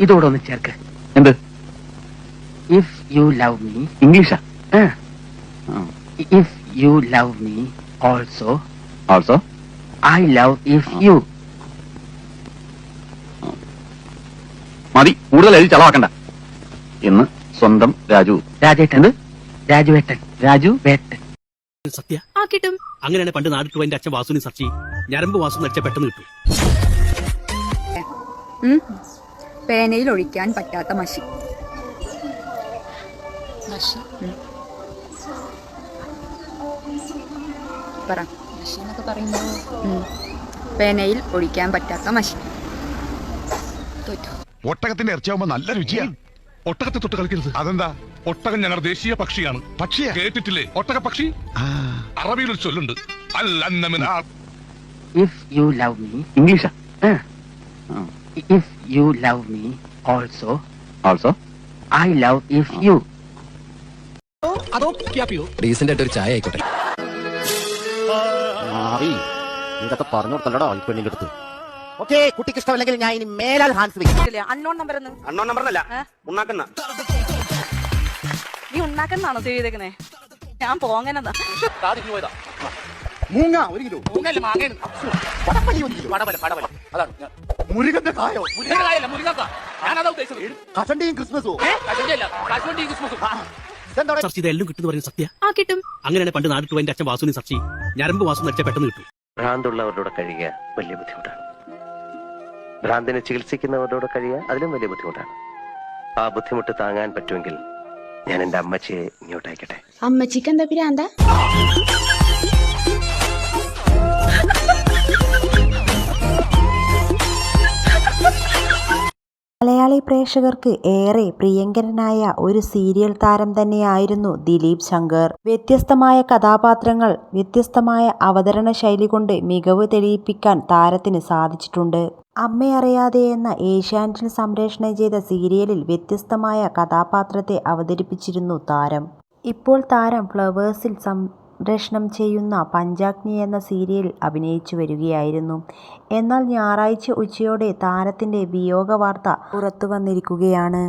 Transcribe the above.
ഇതോടെ ഒന്ന് ചേർക്ക്. എന്ത്? ഇഫ് യു ലവ് മീ ഇംഗ്ലീഷാ? If you love me also also I love if you മതി. കൂടുതൽ എഴുതി ചെലവാക്കണ്ട. ഇന്ന് സ്വന്തം രാജു. രാജേട്ടൻ. രാജുവേട്ടൻ. രാജു വേട്ടൻ സത്യ. ആ കിട്ടും അങ്ങനെയാണ് പണ്ട് നാടിട്ടു എന്റെ അച്ഛൻ വാസുവിനെ സർച്ച് ചെയ്യും ഞരമ്പ് വാസു നടിച്ച പെട്ടെന്ന് കിട്ടും. പേനയിൽ ഒഴിക്കാൻ പറ്റാത്ത മഷി. മഷി? പറ. മഷി എന്നൊക്കെ പറയുമ്പോൾ പേനയിൽ ഒഴിക്കാൻ പറ്റാത്ത മഷി. ഒട്ടകത്തിന്റെ ഇറച്ചിയാവുമ്പോ നല്ല രുചിയാണ് ഒട്ടകത്തെ തൊട്ട് കളിക്കരുത്. അതെന്താ? ഒട്ടകം ഞങ്ങളുടെ ദേശീയ പക്ഷിയാണ്. പക്ഷിയാ? കേട്ടിട്ടില്ലേ? ഒട്ടക പക്ഷി? അറബിയിൽ ഒരു ചൊല്ലുണ്ട്. അൽ അന്നമിൻ ഇഫ് യു ലവ് മീ ഇംഗ്ലീഷാ if you love me also, also I love if you. Decent ആയിട്ട് ഒരു ചായ ആയിക്കോട്ടെ. ഇതൊക്കെ പറഞ്ഞു കൊടുത്തല്ലടോ ഈ പെണ്ണിന്റെ അടുത്ത്. ഓക്കെ കുട്ടിക്ക് ഇഷ്ടമല്ലെങ്കിൽ ഞാൻ ഇനി മേലാൽ ഹാൻസ് വെക്കും. അൺനോൺ നമ്പർ എന്ന് അണ്ണോ നമ്പറിനല്ല ഉണ്ടാക്കുന്ന നീ ഉണ്ടാക്കുന്നതാണോ സേവ് ചെയ്തേക്കുന്നേ? ഞാൻ പോങ്ങനെന്നാ. മൂങ്ങ ഒരു കിലോ. പടപ്പലി ഒരു കിലോ. അതാണ് ഞാൻ- മുരുകന്റെ കായോ? കഷണ്ടിയും ക്രിസ്മസും. ഇതെന്താ സെർച്ച് ചെയ്ത എല്ലാം കിട്ടും പറയുന്ന സത്യ. ആ കിട്ടും. അങ്ങനെയാണ് പണ്ട് നാട്ടിൽ എന്റെ അച്ഛൻ വാസുവിനെ സർച്ച് ചെയ്യും. ഞരമ്പ് വാസു നടിച്ച പെട്ടെന്ന് കിട്ടും. ഭ്രാന്തുള്ളവരുടെ കഴിയുക വലിയ ബുദ്ധിമുട്ടാണ്. ഭ്രാന്തിനെ ചികിത്സിക്കുന്നവരോട് കഴിയുക അതിലും വലിയ ബുദ്ധിമുട്ടാണ്. ആ ബുദ്ധിമുട്ട് താങ്ങാൻ പറ്റുമെങ്കിൽ ഞാൻ എന്റെ അമ്മച്ചിയെ ഇങ്ങോട്ടയക്കട്ടെ. അമ്മച്ചിക്ക് എന്താ പിരാന്ത മലയാളി പ്രേക്ഷകർക്ക് ഏറെ പ്രിയങ്കരനായ ഒരു സീരിയൽ താരം തന്നെയായിരുന്നു ദിലീപ് ശങ്കർ. വ്യത്യസ്തമായ കഥാപാത്രങ്ങൾ വ്യത്യസ്തമായ അവതരണ ശൈലി കൊണ്ട് മികവ് തെളിയിപ്പിക്കാൻ താരത്തിന് സാധിച്ചിട്ടുണ്ട്. അമ്മയറിയാതെ എന്ന ഏഷ്യാനെറ്റിൽ സംപ്രേഷണം ചെയ്ത സീരിയലിൽ വ്യത്യസ്തമായ കഥാപാത്രത്തെ അവതരിപ്പിച്ചിരുന്നു താരം. ഇപ്പോൾ താരം ഫ്ലവേഴ്സിൽ സംപ്രേഷണം ചെയ്യുന്ന പഞ്ചാഗ്നി എന്ന സീരിയലിൽ അഭിനയിച്ചു വരികയായിരുന്നു. എന്നാൽ ഞായറാഴ്ച ഉച്ചയോടെ താരത്തിന്റെ വിയോഗ വാർത്ത പുറത്തു വന്നിരിക്കുകയാണ്